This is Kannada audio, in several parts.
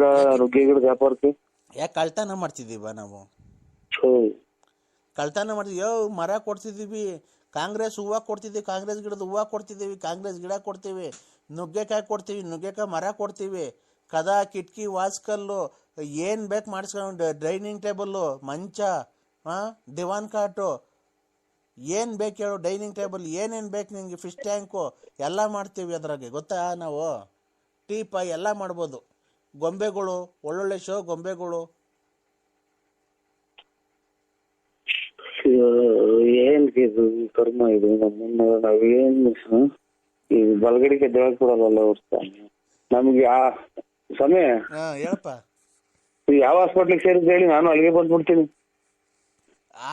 ಗಿಡ ನುಗ್ಗೆ ಗಿಡ ವ್ಯಾಪಾರಕ್ಕೆ? ಯಾಕೆ ಕಳ್ತನ ಮಾಡ್ತಿದ್ದೀವ ನಾವು. ಕಳ್ತಾನ ಕಳ್ತನ ಮಾಡ್ತೀವಿ ಯೋ ಮರ ಕೊಡ್ತಿದ್ದೀವಿ. ಕಾಂಗ್ರೆಸ್ ಹೂವು ಕೊಡ್ತಿದ್ದೀವಿ ಕಾಂಗ್ರೆಸ್ ಗಿಡದ ಹೂವು ಕೊಡ್ತಿದ್ದೀವಿ. ಕಾಂಗ್ರೆಸ್ ಗಿಡ ಕೊಡ್ತೀವಿ. ನುಗ್ಗೆಕಾಯಿ ಕೊಡ್ತೀವಿ. ನುಗ್ಗೆಕಾಯಿ ಮರ ಕೊಡ್ತೀವಿ. ಕದ ಕಿಟಕಿ ವಾಸ್ಕಲ್ಲು ಏನು ಬೇಕು ಮಾಡಿಸ್ಕೊಂಡು ಡೈನಿಂಗ್ ಟೇಬಲ್ಲು ಮಂಚ ಹಾಂ ದಿವಾನ್ ಕಾಟು ಏನು ಬೇಕು ಹೇಳು ಡೈನಿಂಗ್ ಟೇಬಲ್ ಏನೇನು ಬೇಕು ನಿಮಗೆ ಫಿಶ್ ಟ್ಯಾಂಕು ಎಲ್ಲ ಮಾಡ್ತೀವಿ ಅದ್ರಾಗೆ. ಗೊತ್ತಾ ನಾವು? ಟೀಪ ಎಲ್ಲ ಮಾಡ್ಬೋದು. ಗೊಂಬೆಗಳು ಒಳ್ಳೊಳ್ಳೆ ಶೋ ಗೊಂಬೆಗಳು? ಏನ್ ಇದು ಕರ್ಮ ಇದು ನಮ್ಮನ್ನ ನಾವೇನ್ ಈ ಬಲಗಡಿಗೆ ದೇವಕ್ಕೆ ಕೊಡಲ್ಲ ಅವ್ರ ನಮ್ಗೆ ಆ ಸಮಯ ಹೇಳಪ್ಪ. ಯಾವ ಹಾಸ್ಪಿಟ್ಲಿಗೆ ಸೇರಿದ್ ಹೇಳಿ ನಾನು ಅಲ್ಲಿಗೆ ಬಂದ್ಬಿಡ್ತೀನಿ.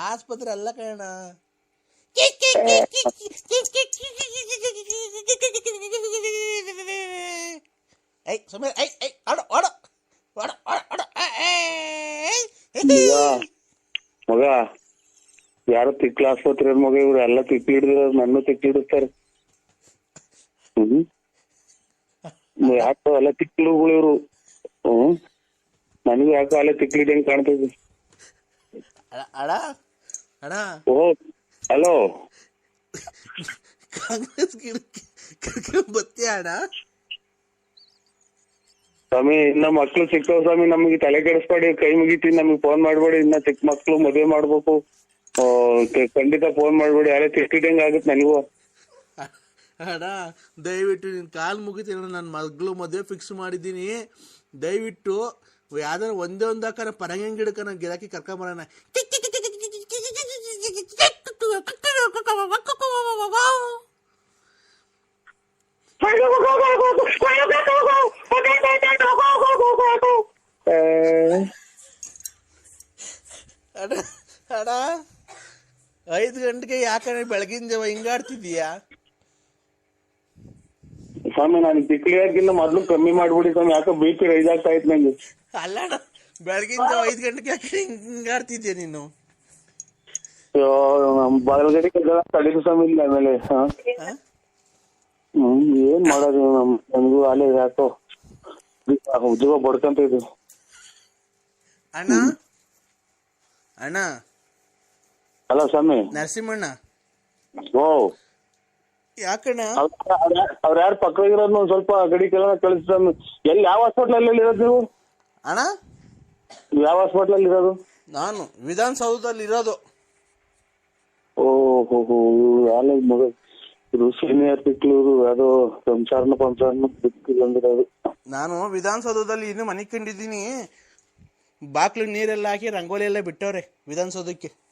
ಆಸ್ಪತ್ರೆ ಅಲ್ಲ ಕಣ ಐ ಸುಮ್ಮನೆ ಏಯ್ ಐ ಆಡು ಆಡು. ಆಡು ಆಡು ಆಡು. ಈಗ ಮಗ ಯಾರು ತಿಕ್ಲ ಆಸ್ಪತ್ರೆ ಮಗ ಇವ್ರು ಎಲ್ಲ ತಿಕ್ಲಿ ಹಿಡಿದಿರೋ ನನ್ನ ತಿಕ್ಲಿ ಹಿಡಿಸ್ತಾರೆ. ಹ್ಮ್? ಯಾಕೋ ಎಲ್ಲ ತಿಕ್ಲುಗಳು ಇವ್ರು. ಹ್ಮ್? ನನಗೂ ಯಾಕೋ ಅಲ್ಲೇ ತಿಕ್ಲಿ ಹಿಡಿಯಂಗ್ ಕಾಣ್ತದೆ ಅಡ ಓ ಹಲೋ. ಕಾಂಗ್ರೆಸ್ ಗಿಡಕ್ಕೆ ಅಣ್ಣ ಸ್ವಾಮಿ, ಇನ್ನ ಮಕ್ಳು ಸಿಕ್ಕವ್ ಸ್ವಾಮಿ, ನಮಗೆ ತಲೆ ಕೆಡಿಸ್ಬೇಡಿ, ಕೈ ಮುಗಿತೀನಿ, ನಮಗೆ ಫೋನ್ ಮಾಡ್ಬೇಡಿ, ಇನ್ನ ಚಿಕ್ಕ ಮಕ್ಳು ಮದುವೆ ಮಾಡ್ಬೇಕು. ಖಂಡಿತ ಫೋನ್ ಮಾಡ್ಬೇಡಿ, ಯಾರೇ ತಿಕ್ಕಿದಂಗ ಆಗುತ್ತೆ ನನಗೂ. ಅಣ್ಣ, ದಯವಿಟ್ಟು ನಿನ್ನ ಕಾಲು ಮುಗಿತೀನಿ ನನ್ನ ಮಗಳು ಮದುವೆ ಫಿಕ್ಸ್ ಮಾಡಿದ್ದೀನಿ. ದಯವಿಟ್ಟು ಯಾವ್ದಾರ ಒಂದೇ ಒಂದು ಹಾಕನ ಪರಂಗಿ ಗಿಡಕ್ಕೆ ನಾನು ಗಿರಾಕಿ ಕರ್ಕೊಂಬರೋಣ ಆ, ಅಣ್ಣ ಅಣ್ಣ ಐದು ಗಂಟೆಗೆ ಯಾಕಂದ್ರೆ ಬೆಳಗಿನ ಜಾವ ಹಿಂಗಾಡ್ತಿದೀಯಾ ಸ್ವಾಮಿ ನಾನು ತಿಕ್ಲಿಯಾಗಿನ್ನ ಮೊದ್ಲು ಕಮ್ಮಿ ಮಾಡ್ಬಿಡಿ ಸ್ವಾಮಿ ಯಾಕೋ ಬಿ ಪಿ ರೈಸ್ ಆಗ್ತಾ ಇತ್ತು ನಂಗೆ. ಅಲ್ಲ ಅಣ್ಣ ಬೆಳಗಿನ ಜಾವ ಐದು ಗಂಟೆಗೆ ಯಾಕೆ ಹಿಂಗಾಡ್ತಿದ್ಯಾ ನೀನು? ಅಯ್ಯೋ, ನಮ್ ಸ್ವಾಮಿ ಇಲ್ಲ ಆಮೇಲೆ ಹಾ? ಹ್ಮ್ ಏನ್ ಮಾಡೋದು ನಮ್ ನಮಗೂ ಅಲ್ಲೇ ಯಾಕೋ ಉದ್ಯೋಗ ಬಡ್ಕಂತ ಇದು ಅಣ್ಣ ಅಣ್ಣ ಅಲ್ಲ ಸ್ವಾಮಿ. ನರಸಿಂಹಣ್ಣ. ಓ. ಯಾಕಣ್ಣ? ಅವ್ರ ಯಾರು ಪಕ್ಕದಾಗಿರೋದು ಒಂದ್ ಸ್ವಲ್ಪ ಗಡಿ ಕೆಲ ಕಳಿಸ್ತಾನೆ ಎಲ್ಲಿ ಯಾವ ಹಾಸ್ಪಿಟ್ಲಲ್ಲಿ ಇರೋದು ನೀವು? ಅಣ್ಣ? ಯಾವ ಹಾಸ್ಪಿಟ್ಲ್ ಅಲ್ಲಿ ಇರೋದು? ನಾನು ವಿಧಾನಸೌಧದಲ್ಲಿ ಇರೋದು. ಓ ಹೋ ಹೋ ಯಾಲ ಮಗ ಇದು ಸೀನಿಯರ್ ಅದು ಸಂಸಾರನ ನಾನು ವಿಧಾನಸೌಧದಲ್ಲಿ ಇನ್ನು ಮನೆ ಕಂಡಿದ್ದೀನಿ. ಬಾಕ್ಲು ನೀರೆಲ್ಲ ಹಾಕಿ ರಂಗೋಲಿ ಎಲ್ಲ ಬಿಟ್ಟವ್ರೆ ವಿಧಾನಸೌಧಕ್ಕೆ.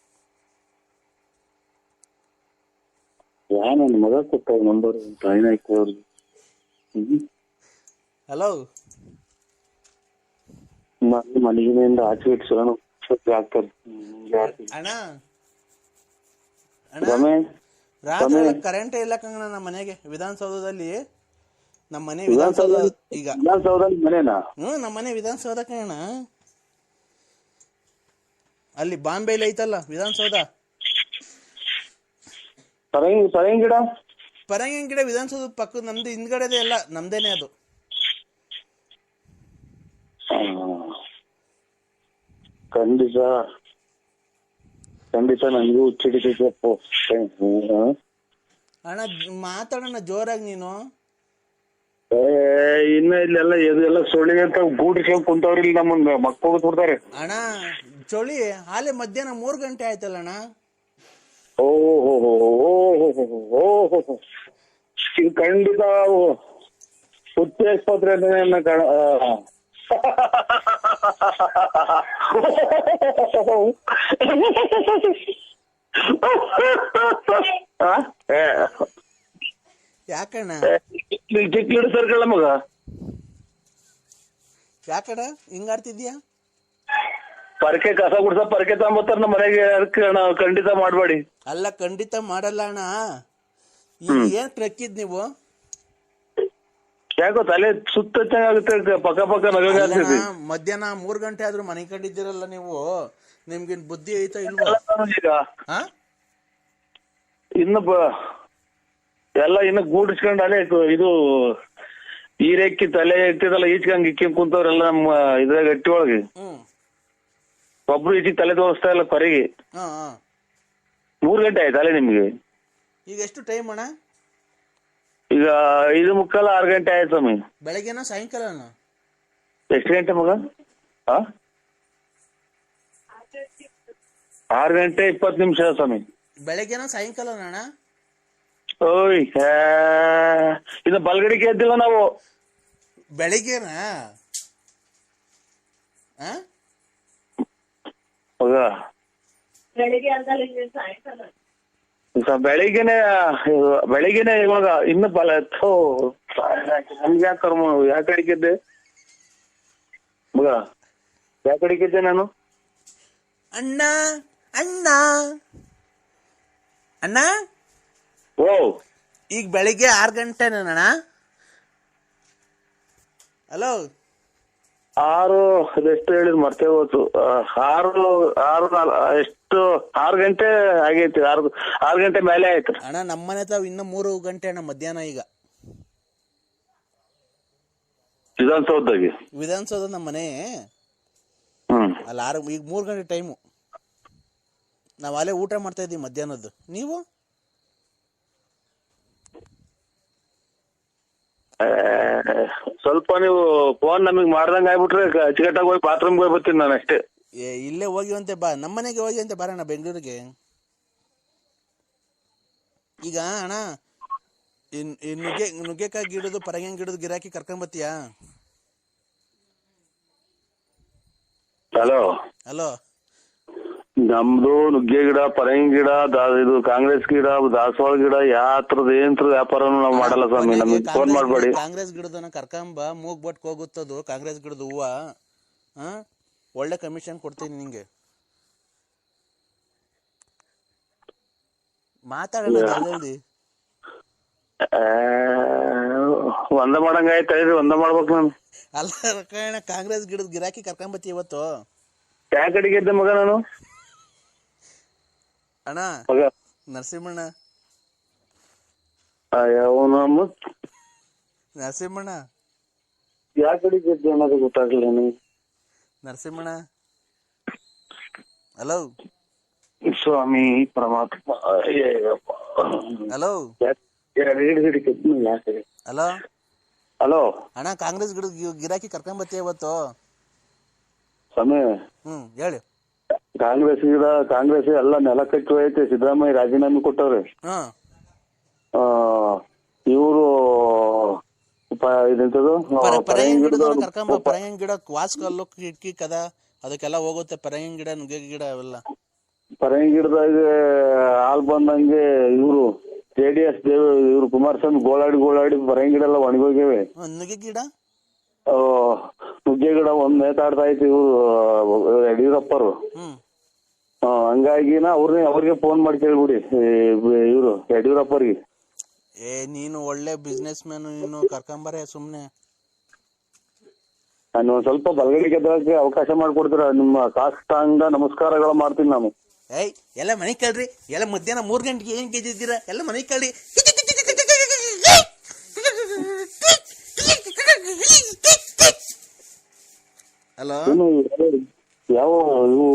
ಯಾ ನನ್ನ ಮಗ ಕೊಟ್ಟ ನಂಬರ್ ಟ್ರೈನ್ ಹಾಕೋರ್ಗೆ ಹಲೋ ಮನೆಯಿಂದ ಆಚೆ ಇಟ್ಸೋಣ. ಆಗ್ತಾರೆ ಅಣ್ಣ? ರಾತ್ರಿ ಕರೆಂಟೇ ಇಲ್ಲ ಕಂಗಣ ನಮ್ಮ ಮನೆಗೆ. ವಿಧಾನಸೌಧದಲ್ಲಿ ನಮ್ಮ ಮನೆ ವಿಧಾನಸೌಧ ಈಗ. ಹ್ಞೂ ನಮ್ಮ ಮನೆ ವಿಧಾನಸೌಧ ಕಣ ಅಲ್ಲಿ ಬಾಂಬೆಲಿ ಐತಲ್ಲ ವಿಧಾನಸೌಧ? ಪರಂಗಿ ಪರಂಗಿ ಗಿಡ? ಪರಂಗಿನ ಗಿಡ ವಿಧಾನಸೌಧ ಪಕ್ಕ ನಮ್ದು ಹಿಂದ್ಗಡೆದೇ ಎಲ್ಲ ನಮ್ದೇನೆ ಅದು. ಖಂಡಿತ. ಖಂಡಿತ ನನಗೂ ಹ್ಮ್. ಅಣ್ಣ ಮಾತಾಡೋಣ ಜೋರಾಗಿ ನೀನು. ಏ ಇನ್ನ ಇಲ್ಲೆಲ್ಲ ಇದೆಲ್ಲ ಸೊಳಿ ಅಂತ ಗೂಡಿಸ್ಕೊಂಡು ಕುಂತವ್ರಿ ನಮ್ಮ ನಮ್ಮನ್ನ. ಮಕ್ಕಳು ಬಿಡ್ತಾರೆ. ಅಣ್ಣ ಚಳಿ ಹಾಲೆ ಮಧ್ಯಾಹ್ನ ಮೂರು ಗಂಟೆ ಆಯ್ತಲ್ಲ ಅಣ್ಣ? ಓ ಹೋ ಹೋ ಓ ಹೋ ಹೋ ಹೋ ಹೋ ಹೋ ಇದು ಖಂಡಿತ ಹುಚ್ಚಿ ಆಸ್ಪತ್ರೆ ಅಂತಾನೆ ಕಾಣ ಯಾಕಣ್ಣ ಚಿಕ್ಕ ಹಿಡು ಸರ್ಕಳ ಮಗ ಯಾಕಣ್ಣ ಹಿಂಗಾಡ್ತಿದ್ಯಾ ಪರಕೆ ಕಸ ಗುಡ್ಸ ಪರಕೆ ತಗೊಂಬತ್ತಾರ ನಮ್ಮ ಮನೆಗೆ ಅದಕ್ಕೆ ನಾವು ಖಂಡಿತ ಮಾಡಬೇಡಿ. ಅಲ್ಲ ಖಂಡಿತ ಮಾಡಲ್ಲ ಅಣ್ಣ. ಈಗ ಏನ್ ಟ್ರಕ್ಕಿದ್ ನೀವು? ಯಾಕೋ ತಲೆ ಸುತ್ತ ಚೆನ್ನಾಗುತ್ತೆ ಪಕ್ಕ ಪಕ್ಕ ಮಧ್ಯಾಹ್ನ ಮೂರ್ ಗಂಟೆ ಆದ್ರೂ ಮನೆ ಕಂಡಿದ್ದೀರಲ್ಲ ನೀವು? ನಿಮ್ಗಿನ್ ಬುದ್ಧಿ ಐತಾ ಇಲ್ವಾ? ಈಗ ಹಾ? ಇನ್ನು ಬ- ಎಲ್ಲ ಇನ್ನು ಗೂಡಿಸ್ಕೊಂಡು ಅಲ್ಲೇ ಕು- ಇದು ಈರೆಕ್ಕಿ ತಲೆ ಎತ್ತಿದಲ್ಲ ಈಚ್ಕಂಗ್ ಇಕ್ಕಿ ಕುಂತವ್ರೆಲ್ಲ ನಮ್ಮ ಇದ್ರಾಗ ಗಟ್ಟಿ ಒಳಗೆ ಹ್ಮ್. ಒಬ್ರು ಈಚಿಗೆ ತಲೆ ತೋರಿಸ್ತಾ ಇಲ್ಲ ಕೊರೆಗೆ. ಹಾ ಹಾ. ಮೂರ್ ಗಂಟೆ ಆಯ್ತಲ್ಲ ನಿಮ್ಗೆ. ಈಗ ಎಷ್ಟು ಟೈಮ್ ಅಣ್ಣ? ಈಗ ಐದು ಮುಕ್ಕಾಲ ಆರು ಗಂಟೆ ಆಯ್ತು ಸ್ವಾಮಿ. ಬೆಳಗ್ಗೆನ ಸಾಯಂಕಾಲನ? ಎಷ್ಟು ಗಂಟೆ ಮಗ? ಆ? ಆರು ಗಂಟೆ ಇಪ್ಪತ್ತು ನಿಮಿಷ ಸ್ವಾಮಿ. ಬೆಳಗ್ಗೆನ ಸಾಯಂಕಾಲನ ಅಣ್ಣ? ಓಯ್ ಹೇ. ಇದು ಬಲ್ಗಡಿಗೆ ಎದ್ದಿಲ್ಲ ನಾವು. ಬೆಳಿಗ್ಗೆನಾ? ಆ? ಮಗ. ಬೆಳಿಗ್ಗೆನೆ ಬೆಳಿಗ್ಗೆನೆ ಇವಾಗ ಇನ್ನು ಬಲ ಥೋ ನಮ್ಗೆ ಯಾಕೆ ಕರ್ಮ ಯಾಕೆ ಅಡಿಕಿದ್ದೆ ಮಗ ಯಾಕೆ ಅಡಿಕಿದ್ದೆ ನಾನು? ಅಣ್ಣ ಅಣ್ಣ. ಅಣ್ಣ? ಓ. ಈಗ ಬೆಳಿಗ್ಗೆ ಆರು ಗಂಟೆನಣ್ಣ? ಹಲೋ? ಆರು ಎಷ್ಟು ಹೇಳಿದ್ ಮರ್ತೇ ಹೋತು ಆರು ಆರು ಎಷ್ಟು ಆರು ಗಂಟೆ ಆಗೈತಿ ಆರು ಆರು ಗಂಟೆ ಮೇಲೆ ಆಯ್ತು. ಅಣ್ಣ ನಮ್ಮನೆ ತಾವ್ ಇನ್ನು ಮೂರು ಗಂಟೆ ಅಣ್ಣ ಮಧ್ಯಾಹ್ನ ಈಗ. ವಿಧಾನಸೌಧದಾಗೆ? ವಿಧಾನಸೌಧ ನಮ್ಮ ಮನೆ. ಹ್ಮ್. ಅಲ್ಲಿ ಆರು ಈಗ ಮೂರು ಗಂಟೆ ಟೈಮು. ನಾವು ಅಲ್ಲೇ ಊಟ ಮಾಡ್ತಾ ಇದ್ದೀವಿ ಮಧ್ಯಾಹ್ನದ್ದು. ನೀವು? ಸ್ವಲ್ಪ ನೀವು ಫೋನ್ ನಮಗ್ ಮಾಡ್ದಂಗ ಆಗ್ಬಿಟ್ರೆ ಅಚ್ಚುಕಟ್ಟಾಗಿ ಹೋಗಿ ಬಾತ್ರೂಮ್ಗೆ ಹೋಗಿ ಬರ್ತೀನಿ ನಾನು ಅಷ್ಟೇ. ಏ ಇಲ್ಲೇ ಹೋಗಿವಂತೆ ಬಾ ನಮ್ಮನೆಗೆ ಹೋಗಿವಂತೆ ಬರೋಣ ಬೆಂಗಳೂರಿಗೆ. ಈಗ ಅಣ್ಣ ಈ ಈ ನುಗ್ಗೆ ನುಗ್ಗೆಕಾಯಿ ಗಿಡದು ಪರಂಗಿ ಗಿಡದು ಗಿರಾಕಿ ಕರ್ಕೊಂಬತ್ತೀಯಾ ಹಲೋ ಹಲೋ ನಮ್ದು ನುಗ್ಗೆ ಗಿಡ ಪರಂಗಿ ಗಿಡ ದಾ- ಇದು ಕಾಂಗ್ರೆಸ್ ಗಿಡ ದಾಸವಾಳ ಗಿಡ ಯಾತ್ರದ ಏನ್ ವ್ಯಾಪಾರನು ನಾವು ಮಾಡಲ್ಲ ಸ್ವಾಮಿ ನಮಗೆ ಫೋನ್ ಮಾಡಬೇಡಿ. ಕಾಂಗ್ರೆಸ್ ಗಿಡದನ್ನ ಕರ್ಕಂಬ ಮೂಗ್ ಬಟ್ ಹೋಗುತ್ತದು ಕಾಂಗ್ರೆಸ್ ಗಿಡದ ಹೂವ ಹಾ ಒಳ್ಳೆ ಕಮಿಷನ್ ಕೊಡ್ತೀನಿ ನಿಂಗೆ. ಮಾತಾಡೋಣ ಜಲ್ದಿ ಆ, ಒಂದ ಮಾಡಂಗ ಆಯ್ತು ಒಂದ ಮಾಡ್ಬೇಕು ನಾನು. ಅಲ್ಲ ಕಾಂಗ್ರೆಸ್ ಗಿಡದ ಗಿರಾಕಿ ಕರ್ಕೊಂಬತ್ತಿ ಇವತ್ತು. ಯಾ ಕಡೆಗೆ ಇದ್ದೆ ಮಗ ನಾನು? ಅಣ್ಣ? ನರಸಿಂಹಣ್ಣ? ನರಸಿಂಹಣ್ಣ? ಯಾಕೆ ಕಡೆಗೆ ಇದ್ದೆ ಅನ್ನೋದು ಗೊತ್ತಾಗ್ಲಿಲ್ಲ ನನಗೆ ನರಸಿಂಹಣ್ಣ? ಹಲೋ ಸ್ವಾಮಿ ಪರಮಾತ್ಮ ಹಲೋ ಹಲೋ ಹಲೋ ಅಣ್ಣ ಕಾಂಗ್ರೆಸ್ ಗಿಡ ಗಿರಾಕಿ ಗಿರಾಕಿ ಬರ್ತೀಯ ಇವತ್ತು? ಸ್ವಾಮಿ. ಹ್ಮ್ ಹೇಳಿ. ಕಾಂಗ್ರೆಸ್ ಗಿಡ ಕಾಂಗ್ರೆಸ್ ಎಲ್ಲ ನೆಲ ಕಟ್ಟಿ ಹೋಯ್ತೆ ಸಿದ್ದರಾಮಯ್ಯ ರಾಜೀನಾಮೆ ಕೊಟ್ಟವ್ರೆ. ಹಾ. ಇವರು ಇದೆಂತದು ಪರ- ಪರಂಗಿ ಗಿಡದ ಗಿಡದವ್ರು- ಕರ್ಕೊಂಬ ಪರಂಗಿ ಗಿಡ ವಾಸ್ ಕಲ್ಲು ಕಿಟಕಿ ಕದ ಅದಕ್ಕೆಲ್ಲ ಹೋಗುತ್ತೆ ಪರಂಗಿ ಗಿಡ ನುಗ್ಗೆ ಗಿಡ ಅವೆಲ್ಲ. ಪರಂಗಿ ಗಿಡದಾಗ ಹಾಲ್ ಬಂದಂಗೆ ಇವರು ಜೆ ಡಿ ಎಸ್ ದೇವ್ ಇವ್ರು ಕುಮಾರಸ್ವಾಮಿ ಗೋಳಾಡಿ ಗೋಳಾಡಿ ಪರಂಗಿ ಗಿಡ ಎಲ್ಲ ಒಣಗೋಗ್ಯವೆ. ಹ್ಮ್, ನುಗ್ಗೆ ಗಿಡ? ಆ, ನುಗ್ಗೆ ಗಿಡ ಒಂದ್ ನೇತಾಡ್ತಾ ಇತ್ತು ಇವರು ಯಡಿಯೂರಪ್ಪರು. ಹ್ಮ್. ಆ, ನಾ ಅವ್ರನ್ನೇ ಅವ್ರಿಗೆ ಫೋನ್ ಮಾಡಿ ಕೇಳ್ಬಿಡಿ ಇವರು ಯಡಿಯೂರಪ್ಪರಿಗೆ. ಏ ನೀನು ಒಳ್ಳೆ ಬಿಸ್ನೆಸ್ ಮ್ಯಾನ್ ನೀನು ಕರ್ಕೊಂಬರೇ ಸುಮ್ನೆ. ನಾನು ಒಂದ್ ಸ್ವಲ್ಪ ಬಲಗಡೆಗೆ ಗೆದ್ದಕ್ಕೆ ಅವಕಾಶ ಮಾಡ್ಕೊಡ್ತೀರ? ನಿಮ್ಮ ಕಾಷ್ಟಾಂಗ ನಮಸ್ಕಾರಗಳು ಮಾಡ್ತೀನಿ ನಾನು. ಏಯ್ ಎಲ್ಲ ಮನೆ ಕಳ್ರಿ. ಎಲ್ಲ ಮಧ್ಯಾಹ್ನ ಮೂರ್ ಗಂಟೆಗೆ ಏನ್ ಗೆದ್ದಿದ್ದೀರಾ ಎಲ್ಲ ಮನೆ ಕಳ್ರಿ. ಹಲೋ? ಏನು ಯಾವ ಇವು